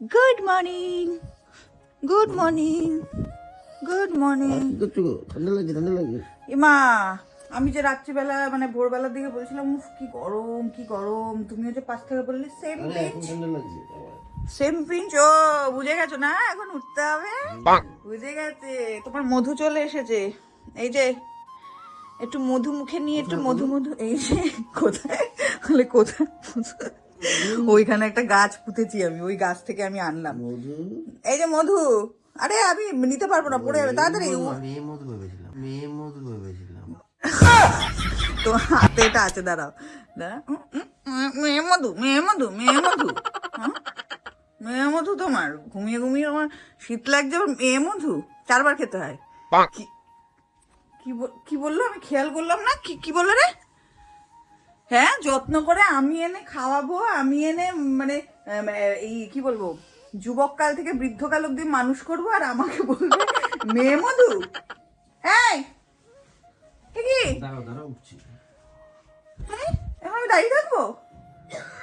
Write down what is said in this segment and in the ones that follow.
Good morning good morning good morning? ঠান্ডা লাগছে ঠান্ডা লাগছে। ইমা আমি যে রাত্রিবেলা মানে ভোরবেলার দিকে বলছিলাম উফ কি গরম কি গরম। তুমিও যে পাশ থেকে বললে সেম পিঞ্চ। সেম পিঞ্চ ও বুঝে গেছো না? এখন উঠতে হবে। বুঝে গেছে। তোমার মধু চলে এসেছে। এই যে একটু মধু মুখে নিয়ে একটু মধু? মধু এই যে কোথায়? বলে কোথায় ওইখানে একটা গাছ পুঁতেছি আমি ওই গাছ থেকে আমি আনলাম। এই যে মধু আরে আমি নিতে পারব না পড়ে যাবে তাড়াতাড়ি। মেয়ে মধু ভেবেছিলাম মেয়ে মধু ভেবেছিলাম। তো হাতে এটা আছে দাঁড়াও। দাঁড়া মেয়ে মধু মেয়ে মধু মেয়ে মধু। হ্যাঁ? মেয়ে মধু তোমার ঘুমিয়ে ঘুমিয়ে আমার শীত লাগছে মেয়ে মধু চারবার খেতে হয়। কি- কি বল- কি বলল? আমি খেয়াল করলাম না কি কি বলল রে? হ্যাঁ যত্ন করে আমি এনে খাওয়াবো আমি এনে মানে এই কি বলব যুবককাল থেকে বৃদ্ধকাল অব্দি মানুষ করব আর আমাকে বলবে মেয়ে মধু এই কি? হ্যাঁ? এখন আমি দাঁড়িয়ে থাকব?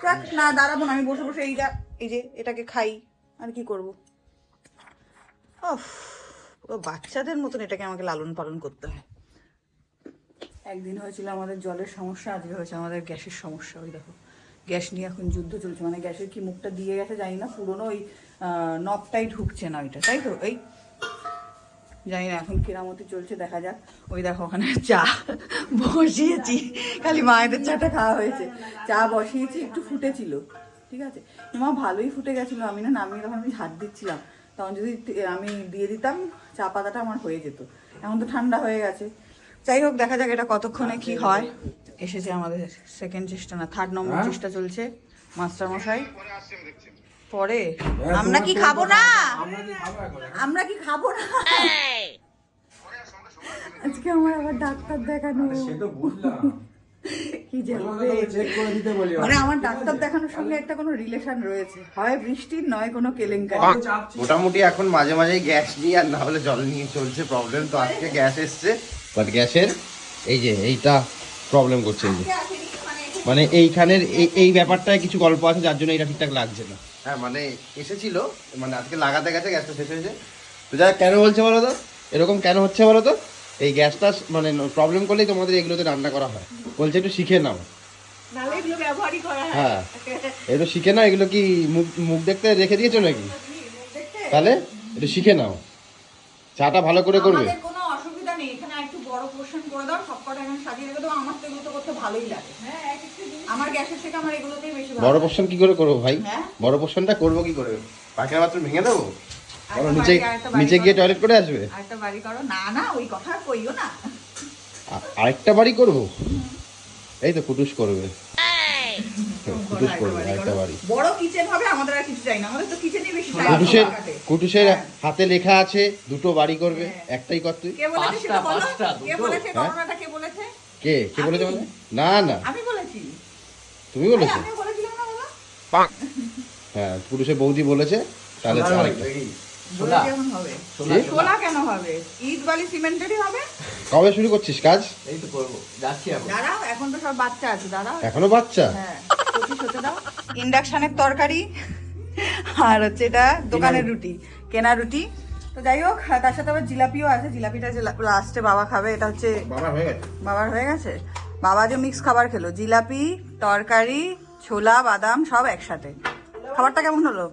যাক না দাঁড়াবো না আমি বসে বসে এই যা এই যে এটাকে খাই আর কি করব? পুরো বাচ্চাদের মতন এটাকে আমাকে লালন পালন করতে হয়। একদিন হয়েছিল আমাদের জলের সমস্যা, আজকে হয়েছে আমাদের গ্যাসের সমস্যা, ওই দেখো। গ্যাস নিয়ে এখন যুদ্ধ চলছে মানে গ্যাসের কি মুখটা দিয়ে গেছে জানি না, পুরোনো ওই নবটাই ঢুকছে না ওইটা, তাই তো? এই জানি না এখন কেরামতি চলছে, দেখা যাক। ওই দেখো, ওখানে চা বসিয়েছি, খালি মায়েদের চাটা খাওয়া হয়েছে। চা বসিয়েছি, একটু ফুটেছিল, ঠিক আছে? মা ভালোই ফুটে গেছিল, আমি না নামিয়ে তখন আমি হাত দিচ্ছিলাম। তখন যদি আমি দিয়ে দিতাম, চা পাতাটা আমার হয়ে যেত। এখন তো ঠান্ডা হয়ে গেছে। যাই হোক দেখা যাক এটা কতক্ষণে কি হয়। এসেছে আমাদের সেকেন্ড চেষ্টা না থার্ড নম্বর চেষ্টা চলছে মাস্টার মশাই পরে? আমরা কি খাব না? আমরা কি খাব না? আজকে আমার আবার ডাক্তার দেখানো। কি যে হবে? মানে আমার ডাক্তার দেখানোর সঙ্গে একটা কোনো রিলেশন রয়েছে। হয় বৃষ্টির নয় কোনো কেলেঙ্কারি। মোটামুটি এখন মাঝে মাঝে গ্যাস নিয়ে আর না হলে জল নিয়ে চলছে প্রবলেম তো আজকে গ্যাস এসছে। বাট গ্যাসের এই যে এইটা প্রবলেম করছে এই যে। মানে এইখানের এই এই ব্যাপারটায় কিছু গল্প আছে যার জন্য এটা ঠিকঠাক লাগছে না। হ্যাঁ মানে এসেছিল মানে আজকে লাগাতে গেছে গ্যাসটা শেষ হয়েছে। তো যা কেন বলছে বলো তো? এরকম কেন হচ্ছে বলো তো? এই গ্যাসটা মানে প্রবলেম করলেই তোমাদের এগুলোতে রান্না করা হয়। বলছে একটু শিখে নাও। হয়। হ্যাঁ। একটু শিখে নাও এগুলো কি মুখ মুখ দেখতে রেখে দিয়েছ নাকি? তাহলে একটু শিখে নাও। চাটা ভালো করে করবে। আমাদের কোনো অসুবিধা নেই এখানে একটু বড় পোর্শন করে দাও সবকটা এখানে সাজিয়ে রেখে দাও আমার তো এগুলো তো করতে ভালোই লাগে। আমার গ্যাসের থেকে আমার এগুলোতেই বেশি বড় পোর্শন কি করে করব ভাই? হ্যাঁ? বড় পোর্শনটা করব কি করে? পায়খানা বাথরুম ভেঙে দেবো? বলো নিচে নিচে গিয়ে টয়লেট করে আসবে? আরেকটা বাড়ি করো। না না ওই কথা কইও না। আরেকটা বাড়ি করব? এই তো কুটুস করবে। কুটুস করবে আরেকটা বাড়ি। বড়। কিচেন হবে আমাদের আর কিছু চাই না। আমাদের তো কিচেনই বেশি চাই কুটুসের কুটুসের হাতে লেখা আছে দুটো বাড়ি করবে একটাই কর তুই। কে বলেছে সেটা বলো। কে বলেছে হ্যাঁ? ঘটনাটা কে বলেছে? কে? কে বলেছে। বলে? না না। আমি বলেছি। তুমি বলেছ। আমি বলেছিলাম না বলো। হ্যাঁ কুটুসের বৌদি বলেছে তাহলে আরেকটা। কবে শুরু করছিস কাজ? এই তো করব যাচ্ছি দাঁড়াও এখন তো সব বাচ্চা আছে দাঁড়াও। এখনও বাচ্চা? হ্যাঁ ইন্ডাকশনের তরকারি আর হচ্ছে এটা দোকানের রুটি কেনা রুটি। তো যাই হোক তার সাথে আবার জিলাপিও আছে। জিলাপিটা যে লাস্টে বাবা খাবে এটা হচ্ছে বাবা হয়ে গেছে। বাবার হয়ে গেছে। বাবা যে মিক্স খাবার খেলো জিলাপি তরকারি ছোলা বাদাম সব একসাথে। খাবারটা কেমন হলো?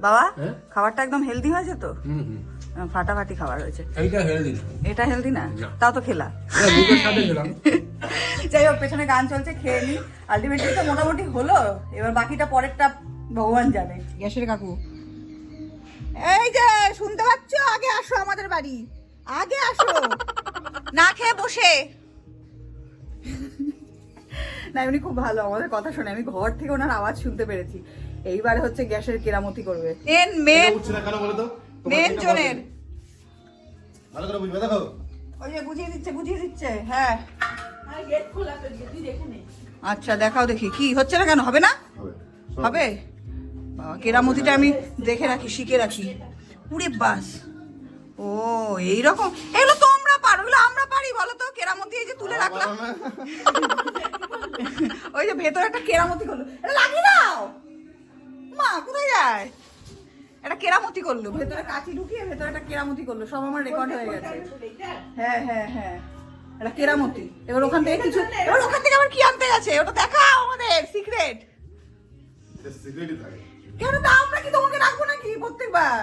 বাবা হ্যাঁ? খাবারটা একদম হেলদি হয়েছে তো? হুম হুম। আহ, ফাটাফাটি খাবার হয়েছে। এইটা হেলদি এটা হেলদি না। তাও তো খেলা। যাই হোক পেছনে গান চলছে খেয়ে নি। আলটিমেটলি তো মোটামুটি হলো। এবার বাকিটা পরেরটা ভগবান জানে। গ্যাসের কাকু। এই যে শুনতে পাচ্ছ? আগে আসো আমাদের বাড়ি। আগে আসো। না খেয়ে বসে। না এমনি খুব ভালো। আমাদের কথা শোনে। আমি ঘর থেকে ওনার আওয়াজ শুনতে পেরেছি। এইবারে হচ্ছে গ্যাসের কেরামতি করবে। মেন মেন উঠছে না কেন বলো তো? মেন জনের। ভালো করে বুঝবে দেখো। ওই যে বুঝিয়ে দিচ্ছে বুঝিয়ে দিচ্ছে হ্যাঁ। আচ্ছা দেখাও দেখি। কি হচ্ছে না কেন? হবে না? হবে। বাবা কেরামতিটা আমি দেখে রাখি শিখে রাখি। পুরে বাস। ও এই এইরকম। এগুলো তোমরা পারো এগুলো আমরা পারি বলো তো? কেরামতি এই যে তুলে রাখলাম। ওই যে ভেতরে একটা কেরামতি হলো এটা লাগিয়ে দাও! মা কোথায় যায়? এটা কেরামতি করল ভেতরে কাঁচি ঢুকিয়ে ভেতরে একটা কেরামতি করল সব আমার রেকর্ড হয়ে গেছে। হ্যাঁ হ্যাঁ হ্যাঁ এটা কেরামতি। এবার ওখান থেকে কিছু এবার ওখান থেকে আবার কি আনতে গেছে? ওটা দেখাও আমাদের সিক্রেট কেন তা আমরা কি তোমাকে রাখব নাকি প্রত্যেকবার?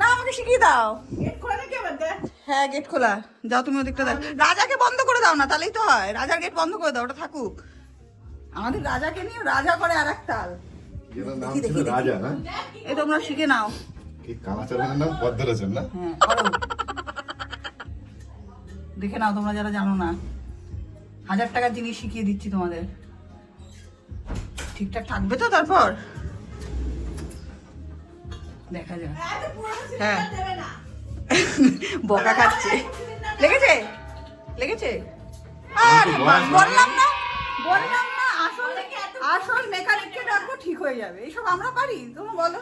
না আমাকে শিখিয়ে দাও। হ্যাঁ গেট খোলা। যাও তুমি ওদিকটা দাও রাজাকে বন্ধ করে দাও না তাহলেই তো হয়। রাজার গেট বন্ধ করে দাও ওটা থাকুক। আমাদের রাজাকে নিয়ে রাজা করে আর এক তাল। যেটার নাম ছিল রাজা না? এই তোমরা শিখে নাও। কি কালাচারের নাম? পদ্মরাজন না? হ্যাঁ দেখে নাও তোমরা যারা জানো না। হাজার টাকার জিনিস শিখিয়ে দিচ্ছি তোমাদের। ঠিকঠাক থাকবে তো তারপর? দেখা যাক। হ্যাঁ বকা খাচ্ছে। লেগেছে? লেগেছে? আরে বললাম না। বললাম না। আসল মেকানিককে ডাকবো ঠিক হয়ে যাবে। এইসব আমরা পারি? তুমি বলো।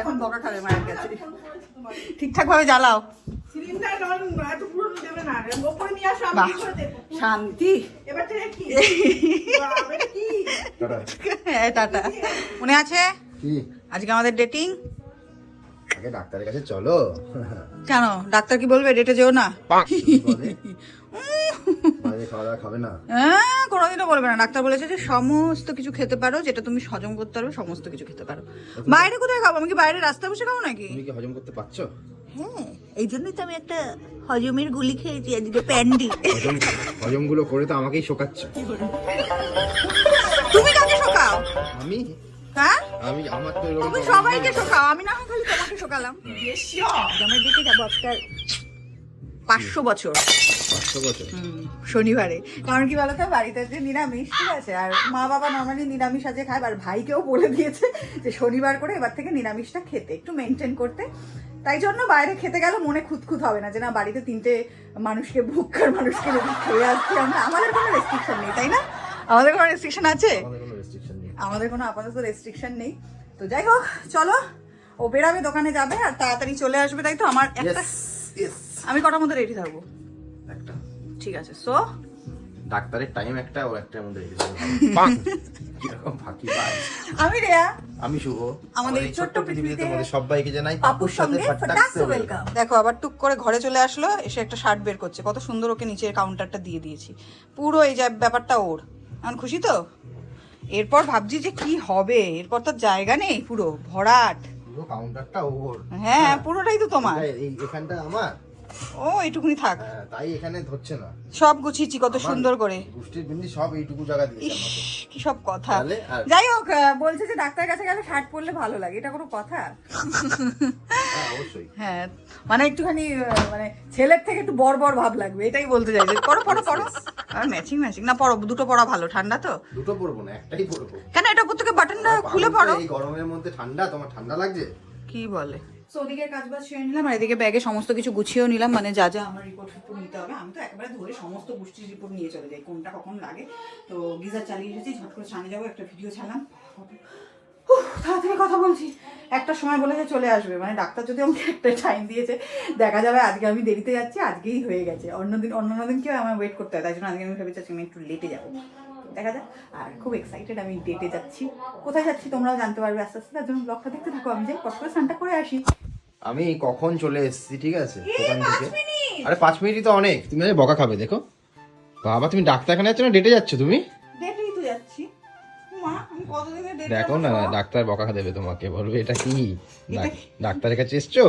এখন বকা খাবে মায়ের কাছে। ঠিকঠাক ভাবে জ্বালাও। শান্তি। হ্যাঁ টাটা। মনে আছে? আজকে আমাদের ডেটিং ডাক্তারের কাছে চলো। কেন? ডাক্তার কি বলবে? ডেটে যেও না। হ্যাঁ কোনোদিনও বলবে না। ডাক্তার বলেছে যে সমস্ত কিছু খেতে পারো যেটা তুমি হজম করতে পারবে সমস্ত কিছু খেতে পারো। বাইরে কোথায় খাব? আমি কি বাইরে রাস্তা বসে খাব নাকি? তুমি কি হজম করতে পারছ? হ্যাঁ এই জন্যই তো আমি একটা হজমের গুলি খেয়েছি আজকে প্যান্ডি। হজম হজমগুলো করে তো আমাকেই শোকাচ্ছ। তুমি কাকে শোকাও? আমি? হ্যাঁ? আমি আমার তো তুমি সবাইকে নেই। শোকাও আমি না হয় খালি তোমাকে শোকালাম। আমার দিকে যাব আজকাল। পাঁচশো বছর। পাঁচশো বছর। শনিবারে। কারণ কি বলতো? বাড়িতে যে নিরামিষ ঠিক আছে? আর মা বাবা নর্মালি নিরামিষ আজকে খায় আর ভাইকেও বলে দিয়েছে যে শনিবার করে এবার থেকে নিরামিষটা খেতে একটু মেনটেন করতে। তাই জন্য বাইরে খেতে গেলে মনে খুঁতখুত হবে না যে না বাড়িতে তিনটে মানুষকে ভুক্কার মানুষকে খেয়ে আসছি আমরা। আমাদের কোনো রেস্ট্রিকশন নেই তাই না? আমাদের কোনো রেস্ট্রিকশন আছে? আমাদের কোনো আপাতত রেস্ট্রিকশন নেই। তো যাই হোক চলো। ও বেরাবে দোকানে যাবে আর তাড়াতাড়ি চলে আসবে তাই তো? আমার একটা আমি কটার মধ্যে রেডি থাকব? একটা। ঠিক আছে সো ডাক্তারের টাইম একটা ও একটার মধ্যে কীরকম ফাঁকি পাই আমি রেয়া। আমি শুভ। আমাদের ছোট্ট পৃথিবীতে তোমাদের সবাইকে জানাই পাপুর সঙ্গে ফাটাক্স ওয়েলকাম দেখো আবার টুক করে ঘরে চলে আসলো এসে একটা শার্ট বের করছে। কত সুন্দর ওকে নিচের কাউন্টারটা দিয়ে দিয়েছি। পুরো এই যে ব্যাপারটা ওর। এখন খুশি তো? এরপর ভাবছি যে কি হবে? এরপর তো জায়গা নেই পুরো ভরাট। পুরো কাউন্টারটা ওর। হ্যাঁ। পুরোটাই তো তোমার। এই- এই এখানটা আমার। ও এইটুকুনি থাক। হ্যাঁ, তাই এখানে ধরছে না। সব গুছিয়েছি কত সুন্দর করে। গোষ্ঠীর বিন্দি সব এইটুকু জায়গা দিয়েছে কি সব কথা। যাই হোক বলছে যে ডাক্তারের কাছে গেলে শার্ট পরলে ভালো লাগে এটা কোনো কথা? হ্যাঁ হ্যাঁ মানে একটুখানি মানে ছেলের থেকে একটু বড় বড় ভাব লাগবে এটাই বলতে চাইছে। পড়ো পড়ো পড়ো। আর ম্যাচিং ম্যাচিং না পড়ো দুটো পড়া ভালো ঠান্ডা তো? দুটো পরবো না একটাই পরবো কেন এটা থেকে বাটনটা খুলে পড়ো? এই গরমের মধ্যে ঠান্ডা তোমার ঠান্ডা লাগছে? কি বলে? তো ওদিকে কাজ বাজ সেরে নিলাম, আর এদিকে ব্যাগে সমস্ত কিছু গুছিয়েও নিলাম মানে যা যা আমার রিপোর্ট রিপোর্ট নিতে হবে। আমি তো একেবারে ধরে সমস্ত গোষ্ঠীর রিপোর্ট নিয়ে চলে যাই, কোনটা কখন লাগে। তো গিজার চালিয়ে এসেছি, ঝট করে ছানে যাব, একটা ভিডিও ছাড়লাম। তাড়াতাড়ি কথা বলছি। একটা সময় বলেছে চলে আসবে মানে ডাক্তার যদি আমাকে একটা টাইম দিয়েছে, দেখা যাবে আজকে আমি দেরিতে যাচ্ছি, আজকেই হয়ে গেছে। অন্যদিন অন্য দিন কেউ আমার ওয়েট করতে হয়, তাই জন্য আজকে আমি ভেবেছি আমি একটু লেটে যাব। দেখা যাক। আর খুব এক্সাইটেড আমি ডেটে যাচ্ছি। কোথায় যাচ্ছি তোমরাও জানতে পারবে আস্তে আস্তে। তার জন্য ব্লগটা দেখতে থাকো। আমি যাই কষ্ট করে স্নানটা করে আসি। আমি কখন চলে এসেছি ঠিক আছে? দোকান থেকে। আরে পাঁচ মিনিটই তো অনেক। তুমি আজ বকা খাবে দেখো। বাবা তুমি ডাক্তারখানে যাচ্ছ না ডেটে যাচ্ছ তুমি? ডেটেই তো যাচ্ছি। দেখো না ডাক্তার বকা দেবে তোমাকে। বলবে এটা কি? ডাক্তারের কাছে এসছো?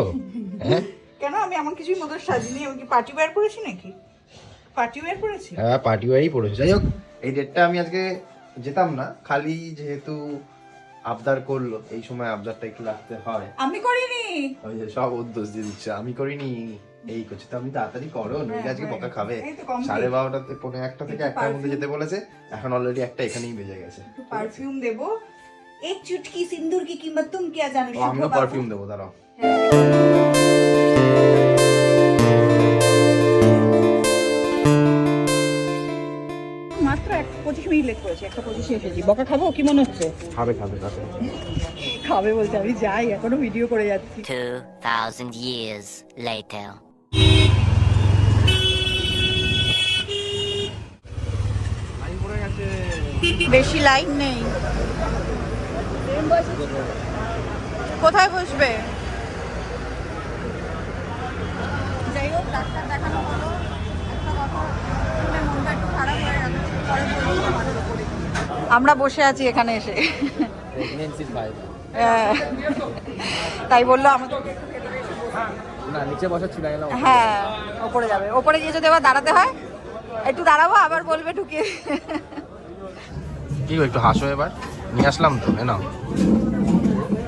হ্যাঁ? কেন? আমি এমন কিছুই মতো সাজিনি। আমি কি পার্টি ওয়্যার করেছি নাকি? পার্টি ওয়্যার করেছি হ্যাঁ পার্টি ওয়ারই পড়েছো যাই হোক এই ডেটটা আমি আজকে যেতাম না খালি যেহেতু আবদার করল এই সময় আবদারটা একটু রাখতে হয়। আমি করিনি! ওই যে সব দোষ দিয়ে দিচ্ছে আমি করিনি এই করছি। তো আমি তাড়াতাড়ি করো নইলে আজকে হ্যাঁ, বকা খাবে। এই তো complete। সাড়ে বারোটাতে পনেরো একটা থেকে একটার মধ্যে যেতে বলেছে এখন অলরেডি একটা এখানেই বেজে গেছে। পারফিউম দেবো। এক চুটকি সিন্দুর কি কিংমত তুম क्या জানো? ও, আমিও পারফিউম দেবো দাঁড়াও। করেছি একটা পঁচিশে এসেছি। বকা খাব? কি মনে হচ্ছে? খাবে খাবে খাবে। খাবে বলছে আমি যাই এখনও ভিডিও করে যাচ্ছি। 2,000 years later. বেশি লাইন নেই। কোথায় বসবে? যাই হোক ডাক্তার দেখানো হলো একটা কথা শুনে মনটা একটু খারাপ হয়ে গেল পরে বলব তোমাদের উপরে। আমরা বসে আছি এখানে এসে। হ্যাঁ। তাই বলল আমাকে না নিচে বসা ছিল হ্যাঁ ওপরে যাবে। ওপরে গিয়ে যদি আবার দাঁড়াতে হয় একটু দাঁড়াবো আবার বলবে ঢুকে কি গো, একটু হাসো এবার। নিয়ে আসলাম তো নাও।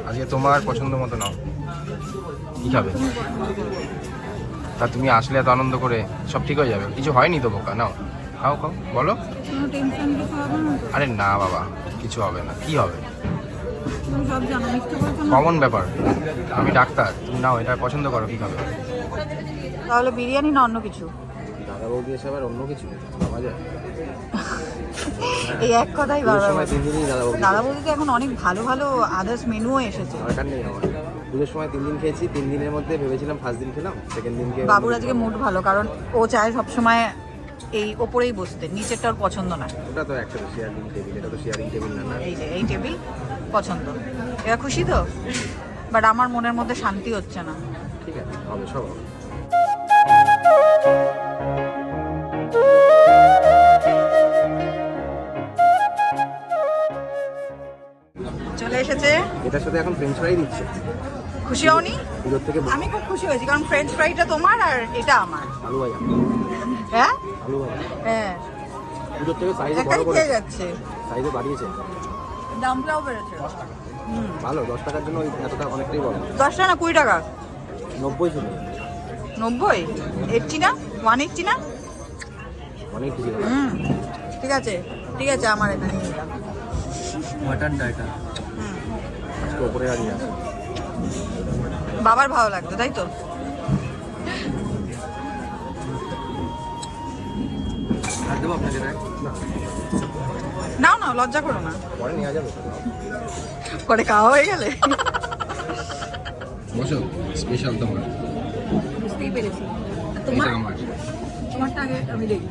আজকে তোমার পছন্দ মতো নাও। কি খাবে? তা তুমি আসলে এত আনন্দ করে সব ঠিক হয়ে যাবে? কিছু হয়নি তো বোকা নাও। খাও খাও বলো। টেনশন কিছু হবে না আরে না বাবা কিছু হবে না। কি হবে? কমন ব্যাপার। আমি ডাক্তার তুমি নাও এটা পছন্দ করো কি খাবে? তাহলে বিরিয়ানি না অন্য কিছু? দাদা বৌদি এসে আবার অন্য কিছু ভাবা যায়। এই এক কথাই দাদা বৌদি দাদা বৌদিতে এখন অনেক ভালো ভালো আদার্স মেনুও এসেছে। দরকার নেই আমার। পুজোর সময় তিন দিন খেয়েছি তিন দিনের মধ্যে ভেবেছিলাম ফার্স্ট দিন খেলাম সেকেন্ড দিনকে বাবুর আজকে মুড ভালো কারণ ও চায় সবসময় এই ওপরেই বসতে নিচেরটা ওর পছন্দ না। ওটা তো একটা শেয়ারিং টেবিল এটা তো শেয়ারিং টেবিল না না? এই যে এই টেবিল পছন্দ। এরা খুশি তো? বাট আমার মনের মধ্যে শান্তি হচ্ছে না। ঠিক আছে হবে সব হবে। চলে এসেছে। এটার সাথে এখন ফ্রেঞ্চ ফ্রাই দিচ্ছে। খুশি হওনি? থেকে আমি খুব খুশি হয়েছি কারণ ফ্রেঞ্চ ফ্রাইটা তোমার আর এটা আমার। আলু ভাজা। হ্যাঁ। হ্যাঁ পুজোর থেকে সাইজে বড় করে যাচ্ছে। সাইজে বাড়িয়েছে। দামটাও বেড়েছে। হুম। ভালো দশ টাকার জন্য ওই এতটা অনেকটাই বড়। দশ টাকা না কুড়ি টাকা? নব্বই ছিল নব্বই? এইটটি না? ওয়ান এইটটি না? অনেক কিছু হুম। ঠিক আছে ঠিক আছে আমার এটা নিয়ে নিলাম। মাটনটা এটা। হুম। আজকে আছে বাবার ভালো লাগতো তাই তো? দেবো আপনাকে না না নাও নাও লজ্জা করো না। পরে নেওয়া যাবে পরে খাওয়া হয়ে গেলে। বসো স্পেশাল তোমার। বুঝতেই পেরেছি। আমার। তোমারটা আগে আমি দেখব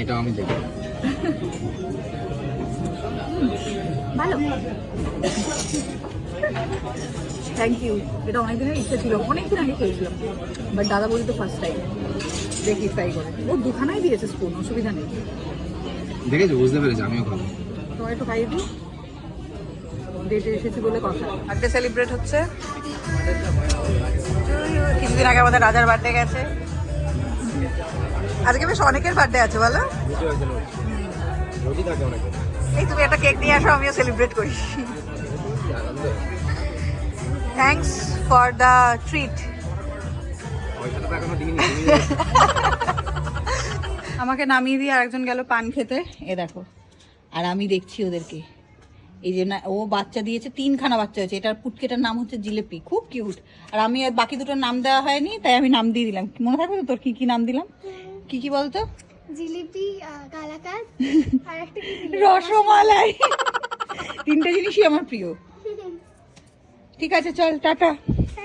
এটা আমি দেখি। ভালো। থ্যাংক ইউ এটা অনেক দিনের ইচ্ছা ছিল। অনেক দিন আগে খেয়েছিলাম। বাট দাদা বলি তো ফার্স্ট টাইম দেখি ট্রাই করে। ও দুখানাই দিয়েছে স্পুন অসুবিধা নেই। দেখেছ? বুঝতে পেরেছি আমিও খাব। তোমার একটু খাইয়ে দিই। ডেটে এসেছি বলে কথা। বার্থডে সেলিব্রেট হচ্ছে। কিছুদিন আগে আমাদের রাজার বার্থডে গেছে। আজকে বেশ অনেকের বার্থডে আছে বলো। এই তুমি একটা কেক নিয়ে আসো আমিও সেলিব্রেট করি। থ্যাঙ্কস ফর দ্য ট্রিট আমাকে নামিয়ে দিয়ে আরেকজন গেল পান খেতে। এ দেখো আর আমি দেখছি ওদেরকে। এই যে না ও বাচ্চা দিয়েছে তিনখানা বাচ্চা হয়েছে। এটার পুটকেটার নাম হচ্ছে জিলেপি খুব কিউট। আর আমি আর বাকি দুটোর নাম দেওয়া হয়নি তাই আমি নাম দিয়ে দিলাম। মনে থাকবে তো তোর কি কি নাম দিলাম? কি কি বলতো? জিলিপি কালাকাঁদ আর একটা রসমালাই। তিনটে জিনিসই আমার প্রিয়। ঠিক আছে চল টাটা।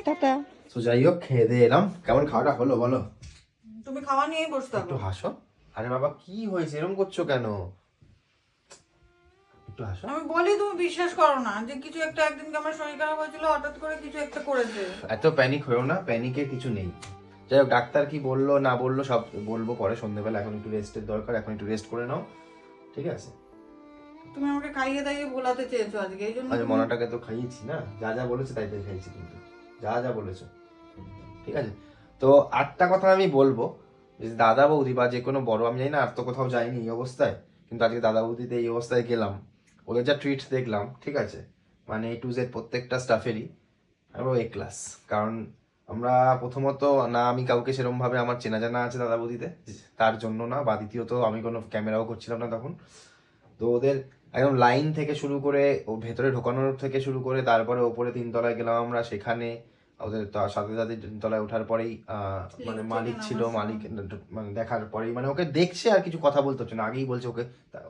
টাটা। তো যাই হোক খেয়ে দিয়ে এলাম। কেমন খাওয়াটা হলো বলো? তুমি খাওয়া নিয়েই বসতে একটু হাসো। আরে বাবা কি হয়েছে? এরকম করছ কেন? একটু হাসো। আমি বলি তুমি বিশ্বাস করো না যে কিছু একটা একদিনকে আমার শরীর খারাপ হয়েছিল হঠাৎ করে কিছু একটা করেছে। এত প্যানিক হয়েও না প্যানিকে কিছু নেই। যাই হোক ডাক্তার কি বলল না বলল সব বলব পরে সন্ধ্যেবেলা এখন একটু রেস্টের দরকার এখন একটু রেস্ট করে নাও। ঠিক আছে? তুমি আমাকে খাইয়ে দাইয়ে ভোলাতে চেয়েছো আজকে এই জন্য আজ মনাটাকে তো খাইয়েছি না। যা যা বলেছে তাই তাই খাইছি কিন্তু। যা যা বলেছে। ঠিক আছে? তো আটটা কথা আমি বলব। যে দাদা বৌদি বা যে কোনো বড়, আমি জানি না, আর তো কোথাও যাইনি এই অবস্থায়। কিন্তু আজকে দাদা বৌদিতে এই অবস্থায় গেলাম। ওদের যা ট্রিট দেখলাম, ঠিক আছে? মানে এ টু জেড প্রত্যেকটা স্টাফেরই আরও এ ক্লাস কারণ আমরা প্রথমত, না আমি কাউকে সেরমভাবে আমার চেনা জানা আছে দাদা বৌদিতে। তার জন্য না, বা দ্বিতীয়ত আমি কোনো ক্যামেরাও করছিলাম না তখন। তো ওদের একদম লাইন থেকে শুরু করে, ও ভেতরে ঢোকানোর থেকে শুরু করে, তারপরে ওপরে তিনতলায় গেলাম আমরা, সেখানে ওদের তার সাথে সাথে তলায় ওঠার পরেই মানে মালিক ছিল মালিক মানে দেখার পরেই মানে ওকে দেখছে আর কিছু কথা বলতে হচ্ছে না আগেই বলছে ওকে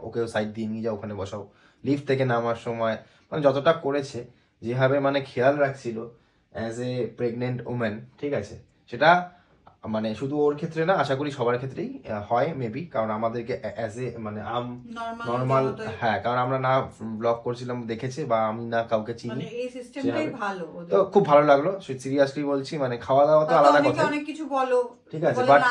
ওকে সাইড দিয়ে নিয়ে যাও ওখানে বসাও। লিফট থেকে নামার সময় মানে যতটা করেছে যেভাবে মানে খেয়াল রাখছিল অ্যাজ এ প্রেগনেন্ট ওম্যান ঠিক আছে? সেটা মানে শুধু ওর ক্ষেত্রে না আশা করি সবার ক্ষেত্রেই হয় মেবি কারণ আমাদেরকে অ্যাজ এ মানে আম নর্মাল হ্যাঁ কারণ আমরা না ব্লগ করছিলাম দেখেছে বা আমি না কাউকে চিনি। মানে এই সিস্টেমটাই ভালো তো খুব ভালো লাগল সিরিয়াসলি বলছি মানে খাওয়া দাওয়া তো আলাদা কথা। অনেক কিছু বলো ঠিক আছে বাট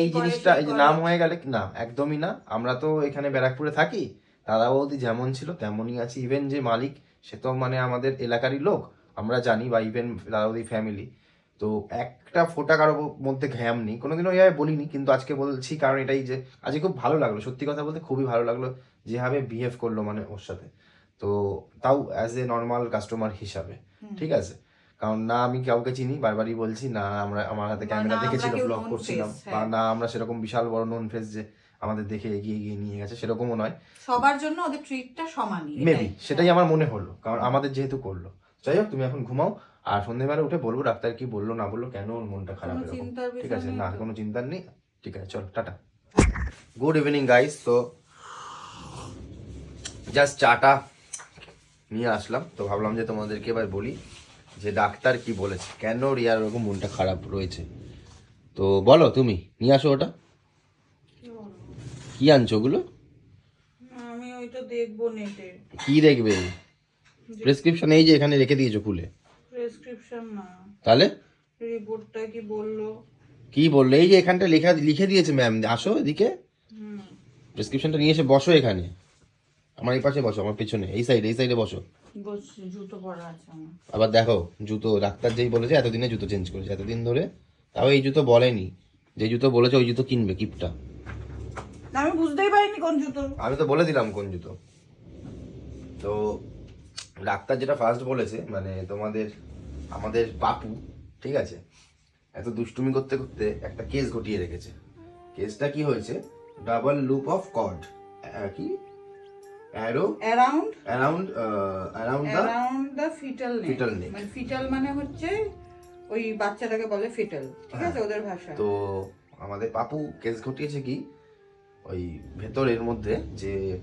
এই জিনিসটা এই যে নাম হয়ে গেলে না একদমই না। আমরা তো এখানে ব্যারাকপুরে থাকি দাদা বৌদি যেমন ছিল তেমনই আছে। ইভেন যে মালিক সে তো মানে আমাদের এলাকারই লোক আমরা জানি বা ইভেন দাদা বৌদি ফ্যামিলি তো একটা ফোটা কারও মধ্যে ঘ্যাম নেই। কোনোদিনও ওইভাবে বলিনি কিন্তু আজকে বলছি কারণ এটাই যে আজকে খুব ভালো লাগল। সত্যি কথা বলতে খুবই ভালো লাগল যেভাবে বিহেভ করল মানে ওর সাথে। তো তাও অ্যাজ এ নর্মাল কাস্টমার হিসাবে। ঠিক আছে? কারণ না আমি কাউকে চিনি বারবারই বলছি না আমরা আমার হাতে ক্যামেরা দেখেছিল ব্লগ করছিলাম। বা হ্যাঁ। না আমরা সেরকম বিশাল বড় নোন ফেস যে আমাদের দেখে এগিয়ে এগিয়ে নিয়ে গেছে সেরকমও নয়। সবার জন্য ওদের ট্রিটটা সমানই মেবি সেটাই আমার মনে হলো কারণ আমাদের যেহেতু করল। যাই হোক তুমি এখন ঘুমাও আর সন্ধ্যেবেলা উঠে বলব ডাক্তার কি বলল না বলল কেন ওর মনটা খারাপ এরকম? ঠিক আছে না? কোনো চিন্তার নেই। ঠিক আছে চলো টাটা। গুড ইভিনিং গাইস তো জাস্ট চাটা নিয়ে আসলাম। তো ভাবলাম যে তোমাদেরকে এবার বলি যে ডাক্তার কি বলেছে কেন রিয়ার ওরকম মনটা খারাপ রয়েছে? তো বলো তুমি নিয়ে আসো ওটা। কি আনছো ওগুলো? আমি ওইটা দেখব নেটে। কি দেখবে? প্রেসক্রিপশন এই যে এখানে রেখে দিয়েছ খুলে। তাহলে? রিপোর্টটা কি বলল? কি বলল? এই যে এখানটা লেখা লিখে দিয়েছে ম্যাম আসো এদিকে। প্রেসক্রিপশনটা নিয়ে এসে বসো এখানে। আমার এই পাশে বসো আমার পেছনে এই সাইডে এই সাইডে বসো। জুতো পরা আছে আবার দেখো জুতো ডাক্তার যেই বলেছে এতদিনে জুতো চেঞ্জ করেছে। এতদিন ধরে তাও এই জুতো বলেনি। যে জুতো বলেছে ওই জুতো কিনবে কিপটা। আমি বুঝতেই পারিনি কোন জুতো। আমি তো বলে দিলাম কোন জুতো। তো ডাক্তার যেটা ফার্স্ট বলেছে মানে তোমাদের আমাদের বাপু ঠিক আছে? এত দুষ্টুমি করতে করতে একটা কেস ঘটিয়ে রেখেছে। কেসটা কি হয়েছে? ডাবল লুপ অফ কর্ড কি? Arrow around around around the around the fetal neck Fetal neck. মানে ফিটাল মানে হচ্ছে ওই বাচ্চাটাকে বলে ফিটাল ঠিক আছে? ওদের ভাষায়। তো আমাদের পাপু কেস ঘটিয়েছে কি? ওই ভেতরের মধ্যে যে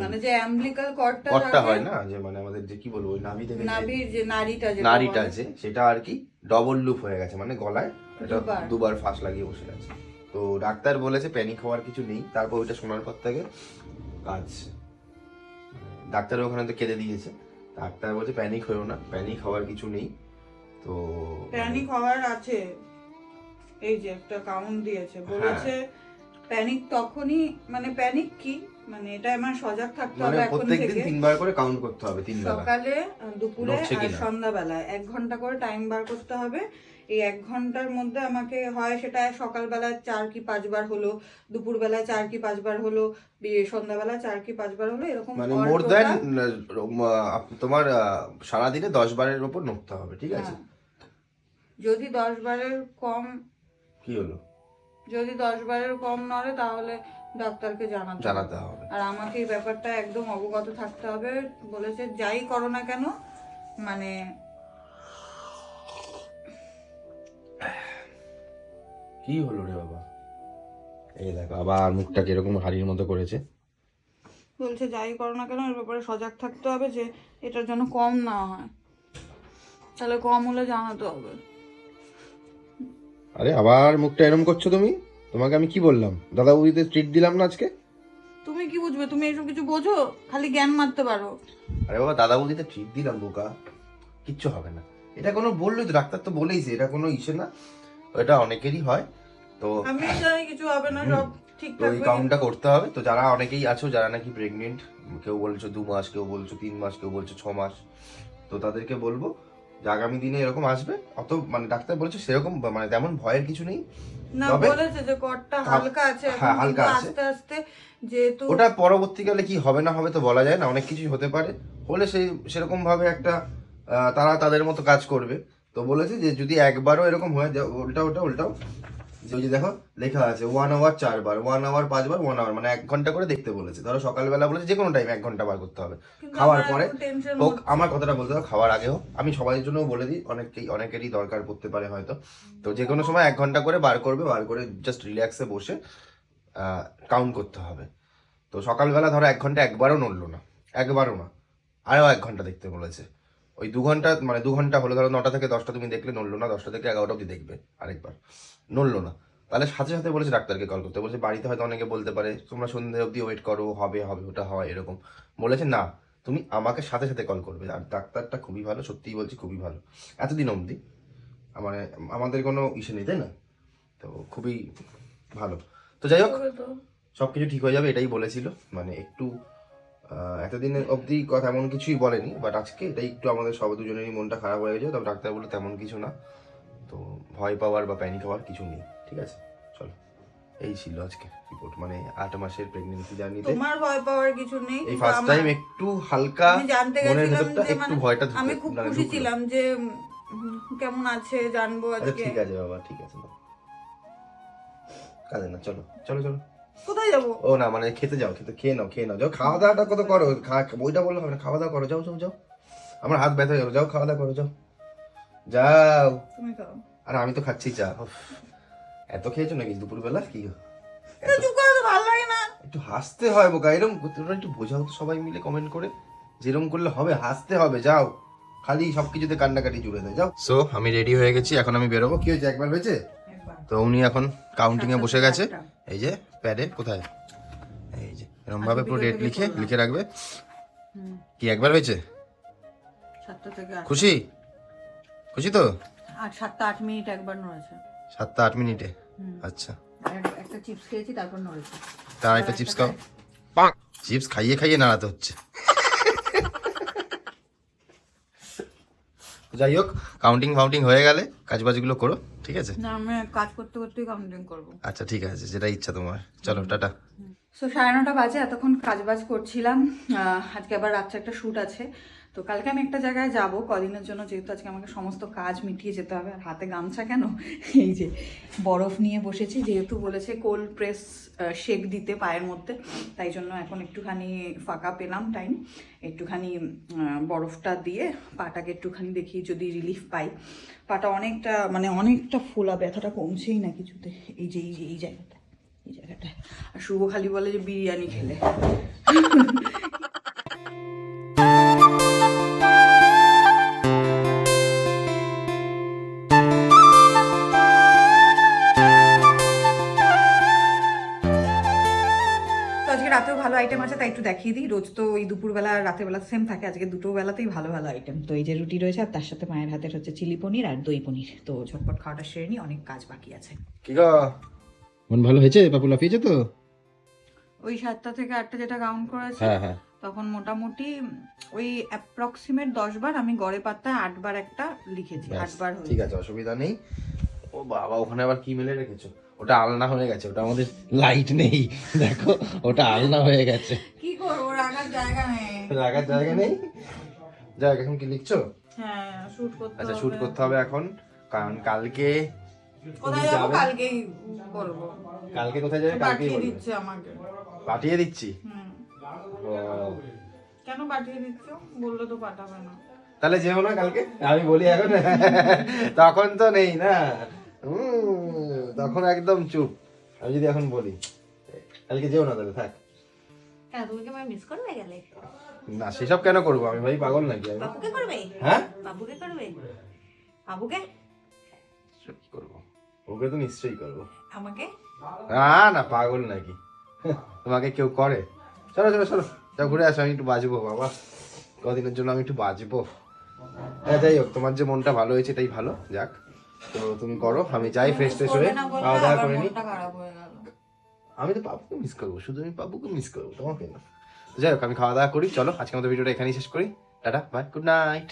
মানে যে অ্যাম্বলিকাল কর্ডটা কর্ডটা হয় না? যে মানে আমাদের যে কি বলব নাভি থেকে নাভির যে নাড়িটা যে নাড়িটা আছে সেটা আর কি ডবল লুপ হয়ে গেছে মানে গলায় এটা দুবার। দুবার ফাঁস লাগিয়ে বসে আছে তো ডাক্তার বলেছে প্যানিক হওয়ার কিছু নেই তারপর ওইটা শোনার পর থেকে কাজ মানে ডাক্তার ওখানে তো কেঁদে দিয়েছে। ডাক্তার বলছে প্যানিক হয়েও না প্যানিক হওয়ার কিছু নেই। তো প্যানিক হওয়ার আছে। এই যে একটা কাউন্ট দিয়েছে বলেছে প্যানিক তখনই মানে প্যানিক কি? মানে এটা আমার সজাগ থাকতে মানে হবে এখন থেকে। তিনবার করে কাউন্ট করতে হবে তিন বেলা সকালে দুপুরে আর কিনা? সন্ধ্যাবেলায় এক ঘণ্টা করে টাইম বার করতে হবে। এই এক ঘণ্টার মধ্যে আমাকে হয় সেটা সকালবেলায় চার কি পাঁচবার হলো দুপুরবেলায় চার কি পাঁচবার হলো সন্ধ্যাবেলায় চার কি পাঁচবার হলো এরকম মানে মোর দেন তোমার সারাদিনে দশ বারের উপর নড়তে হবে ঠিক আছে? হ্যাঁ। যদি দশ বারের কম কি হলো? যদি দশ বারের কম নড়ে তাহলে ডাক্তারকে জানাতে। জানাতে হবে। আর আমাকে এই ব্যাপারটা একদম অবগত থাকতে হবে। বলেছে যাই করো না কেন মানে কি হলো রে বাবা? এই দেখো আবার মুখটা কীরকম হাড়ির মতো করেছে। বলছে যাই করো না কেন এর ব্যাপারে সজাগ থাকতে হবে যে এটার জন্য কম না হয়। তাহলে কম হলে জানাতে হবে। আরে আবার মুখটা এরম করছ তুমি? তোমাকে আমি কি বললাম? দাদা বুঝিতে ট্রিট দিলাম না আজকে? তুমি কি বুঝবে? তুমি এসব কিছু বোঝো? খালি জ্ঞান মারতে পারো। আরে বাবা দাদা বুঝিতে ট্রিট দিলাম বোকা। কিচ্ছু হবে না। এটা কোনো বললোই তো ডাক্তার তো বলেইছে এটা কোনো ইসে না। এটা অনেকেরই হয় তো আমি জানি কিছু হবে না সব ঠিক তো এই কাউন্টটা করতে হবে। তো যারা অনেকেই আছো যারা নাকি প্রেগনেন্ট কেউ বলছো দু মাস কেউ বলছো তিন মাস কেউ বলছো ছ মাস তো তাদেরকে বলব যে আগামী দিনে এরকম আসবে। অত মানে ডাক্তার বলেছে সেরকম মানে তেমন ভয়ের কিছু নেই। না বলেছে যে কটটা হালকা আছে হ্যাঁ, হালকা আছে। আস্তে আস্তে যেহেতু ওটা পরবর্তীকালে কি হবে না হবে তো বলা যায় না অনেক কিছুই হতে পারে। হলে সেই সেরকম ভাবে একটা আহ, তারা তাদের মতো কাজ করবে। তো বলেছে যে যদি একবারও এরকম হয় উল্টা উল্টা উল্টাও। ওই যে দেখো লেখা আছে ওয়ান আওয়ার চারবার ওয়ান আওয়ার পাঁচবার ওয়ান আওয়ার মানে এক ঘণ্টা করে দেখতে বলেছে। ধরো সকালবেলা বলেছে যে কোনো টাইম এক ঘণ্টা বার করতে হবে। খাওয়ার পরে হোক আমার কথাটা বলতে হবে খাওয়ার আগে হোক আমি সবাই জন্য বলে দিই অনেকেই অনেকেরই দরকার পড়তে পারে হয়তো। তো যে কোনো সময় এক ঘণ্টা করে বার করবে বার করে জাস্ট রিল্যাক্সে বসে কাউন্ট করতে হবে। তো সকালবেলা ধরো এক ঘণ্টা একবারও নড়লো না একবারও না আরও এক ঘণ্টা দেখতে বলেছে। ওই দু ঘণ্টা মানে দু ঘণ্টা হলো ধরো নটা থেকে দশটা তুমি দেখলে নড়লো না দশটা থেকে এগারোটা অবধি দেখবে আরেকবার। নড়লো না। তাহলে সাথে সাথে বলেছে ডাক্তারকে কল করতে। বলছে বাড়িতে হয়তো অনেকে বলতে পারে তোমরা সন্ধ্যে অবধি ওয়েট করো হবে হবে ওটা হয় এরকম। বলেছে না তুমি আমাকে সাথে সাথে কল করবে। আর ডাক্তারটা খুবই ভালো সত্যিই বলছি খুবই ভালো। এতদিন অবধি। মানে আমাদের কোনো ইস্যু নেই তাই না? তো খুবই ভালো। তো যাই হোক সব কিছু ঠিক হয়ে যাবে এটাই বলেছিল। মানে একটু এতদিনের অবধি কথা এমন কিছুই বলেনি বাট আজকে এটাই একটু আমাদের সব দুজনেরই মনটা খারাপ হয়ে গেছে তবে ডাক্তার বলে তেমন কিছু না। তো ভয় পাওয়ার বা প্যানিক হওয়ার কিছু নেই ঠিক আছে? চলো এই ছিল আজকে রিপোর্ট মানে আট মাসের প্রেগনেন্সি জার্নিতে তোমার ভয় পাওয়ার কিছু নেই এই ফার্স্ট টাইম একটু হালকা আমি জানতে গেছিলাম যে একটু মানে ভয়টা আমি খুব মানে খুশি ছিলাম যে কেমন আছে জানব আচ্ছা আজকে। ঠিক আছে বাবা ঠিক আছে। কাঁদে না চলো চলো চলো। কোথায় যাব? ও না মানে খেতে যাও খেতে খেয়ে নাও খেয়ে নাও। যাও খাওয়া দাওয়াটা কত করো? বইটা বললে হবে না খাওয়া দাওয়া করো যাও যাও যাও। আমার হাত ব্যথা হয়ে যাও খাওয়া দাওয়া করো যাও। যাও। তুমি খাও। আর আমি তো খাচ্ছি চা এত খেয়েছো নাকি দুপুরবেলা? কি গো? চুপ করে তো ভালো লাগে না। একটু হাসতে হয় বোকা এরকম তোমরা একটু বোঝাও তো সবাই মিলে কমেন্ট করে। যেরকম করলে হবে হাসতে হবে যাও। খালি সবকিছুতে কান্নাকাটি জুড়ে দেয় যাও। সো আমি রেডি হয়ে গেছি এখন আমি বেরোবো। কি হয়েছে? একবার হয়েছে? তো উনি এখন কাউন্টিং এ বসে গেছে। এই যে প্যাডে কোথায়? এই যে এরকম ভাবে পুরো ডেট লিখে লিখে রাখবে? কি একবার হয়েছে? খুশি? খুশি তো? সাতটা আট মিনিট একবার নড়েছে। সাতটা আট মিনিটে? আচ্ছা। একটা চিপস খেয়েছি তারপর নড়েছে। তার একটা চিপস খাও। চিপস খাইয়ে খাইয়ে নাড়াতে হচ্ছে। যাই হোক কাউন্টিং ফাউন্টিং হয়ে গেলে কাজ বাজগুলো করো ঠিক আছে? না আমি কাজ করতে করতেই কাউন্টিং করব। আচ্ছা ঠিক আছে যেটা ইচ্ছা তোমার। চলো টাটা। সো সাড়ে নটা বাজে এতক্ষণ কাজ বাজ করছিলাম আজকে আবার রাত্রে একটা শ্যুট আছে। তো কালকে আমি একটা জায়গায় যাব, কদিনের জন্য যেহেতু আজকে আমাকে সমস্ত কাজ মিটিয়ে যেতে হবে, আর হাতে গামছা কেন? এই যে বরফ নিয়ে বসেছি, যেহেতু বলেছে কোল্ড প্রেস শেক দিতে পায়ের মধ্যে, তাই জন্য এখন একটুখানি ফাঁকা পেলাম টাইম একটুখানি বরফটা দিয়ে পাটাকে একটুখানি দেখি যদি রিলিফ পাই। পাটা অনেকটা মানে অনেকটা ফোলা, ব্যথাটা কমছেই না কিছুতে, এই যে এই যে, এই জায়গাটা এই জায়গাটায়। আর শুভ খালি বলে যে বিরিয়ানি খেলে। একটু দেখিয়ে দিই। রোজ তো ওই দুপুরবেলা আর রাতের বেলা সেম থাকে। আজকে দুটো বেলাতেই ভালো ভালো আইটেম তো এই যে রুটি রয়েছে আর তার সাথে মায়ের হাতের হচ্ছে চিলি পনির আর দই পনির। তো ঝটপট খাওয়াটা সেরে নিই অনেক কাজ বাকি আছে। কি গো? মন ভালো হয়েছে? পাপু লাফিয়েছে তো? ওই সাতটা থেকে আটটা যেটা কাউন্ট করেছে হ্যাঁ হ্যাঁ। তখন মোটামুটি ওই অ্যাপ্রক্সিমেট দশ বার আমি গড়ে পাত্তায় আটবার একটা লিখেছি আটবার ঠিক আছে অসুবিধা নেই। ও বাবা ওখানে আবার কি মেলে রেখেছো? ওটা আলনা হয়ে গেছে ওটা আমাদের লাইট নেই। দেখো ওটা আলনা হয়ে গেছে। কি করব রাখার জায়গা নেই। রাখার জায়গা নেই? যাক এখন কি লিখছো? হ্যাঁ শুট করতে আচ্ছা। শুট করতে হবে এখন কারণ কালকে কোথায় যাব? কালকেই করব। কালকে কোথায় যাবে? কালকেই পাঠিয়ে বলবে। দিচ্ছে আমাকে। পাঠিয়ে দিচ্ছি? কেন পাঠিয়ে দিচ্ছ? বললে তো পাঠাবে না। তাহলে যেও না কালকে আমি বলি এখন। তখন তো নেই না। তখন একদম চুপ। আমি যদি এখন বলি কালকে যেও না তাহলে থাক। হ্যাঁ তুমি কি মিস করবে গেলে? না সেসব কেন করব? আমি ভাই পাগল নাকি? আমি বাবুকে করবে? হ্যাঁ? বাবুকে করবে? বাবুকে? কি করব? ওকে তো নিশ্চয়ই করব। আমাকে? না না পাগল নাকি? তোমাকে কেউ করে? চলো চলো চলো যাও ঘুরে আসো আমি একটু বাজবো বাবা। কদিনের জন্য আমি একটু বাজবো। হ্যাঁ যাই হোক তোমার যে মনটা ভালো হয়েছে এটাই ভালো যাক। তো তুমি করো আমি যাই ফ্রেশ ফ্রেশ হয়ে খাওয়া দাওয়া করে নিই। আমি তো পাপুকে মিস করব শুধু আমি পাপুকে মিস করব তোমাকে না। যাই হোক আমি খাওয়া দাওয়া করি চলো আজকে আমাদের ভিডিওটা এখানেই শেষ করি। Tata bye good night